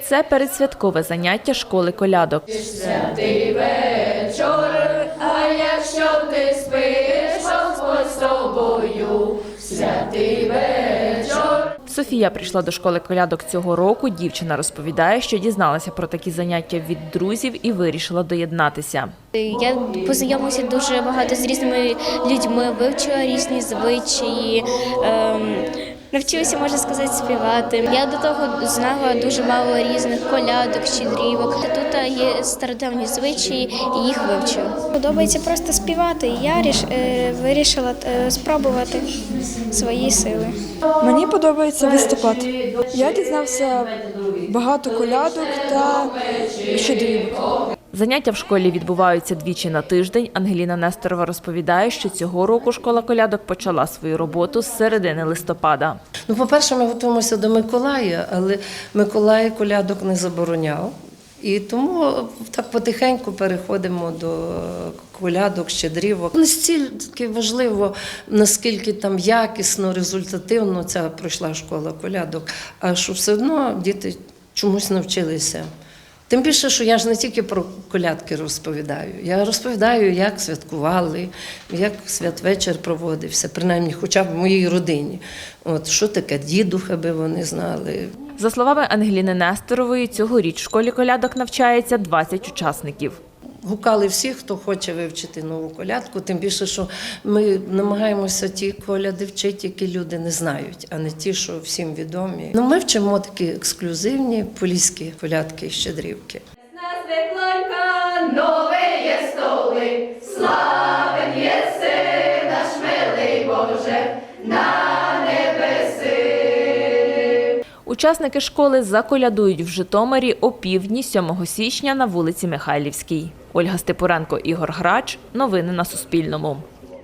Це передсвяткове заняття школи колядок. Святий вечор, а якщо ти спиш, Господь з тобою, святий вечор. Софія прийшла до школи колядок цього року. Дівчина розповідає, що дізналася про такі заняття від друзів і вирішила доєднатися. Я познайомилася дуже багато з різними людьми, вивчила різні звичаї, ем, навчилася, можна сказати, співати. Я до того знала дуже мало різних колядок, щедрівок. Тут є стародавні звичаї і їх вивчила. Подобається просто співати. і Я ріш, е, вирішила е, спробувати свої сили. Мені подобається виступати. Я дізнався багато колядок та щедрівок. Заняття в школі відбуваються двічі на тиждень. Ангеліна Несторова розповідає, що цього року школа колядок почала свою роботу з середини листопада. Ну, по-перше, ми готуємося до Миколая, але Миколай колядок не забороняв. І тому так потихеньку переходимо до колядок, щедрівок. Настільки важливо, наскільки там якісно, результативно ця пройшла школа колядок, а що все одно діти чомусь навчилися. Тим більше, що я ж не тільки про колядки розповідаю. Я розповідаю, як святкували, як святвечір проводився, принаймні, хоча б в моїй родині. От що таке дідуха би вони знали. За словами Ангеліни Несторової, цьогоріч в школі колядок навчається 20 учасників. Гукали всіх, хто хоче вивчити нову колядку, тим більше, що ми намагаємося ті коляди вчити, які люди не знають, а не ті, що всім відомі. Ну, ми вчимо такі ексклюзивні поліські колядки і щедрівки. На Учасники школи заколядують в Житомирі о півдні 7 січня на вулиці Михайлівській. Ольга Степуренко, Ігор Грач. Новини на Суспільному.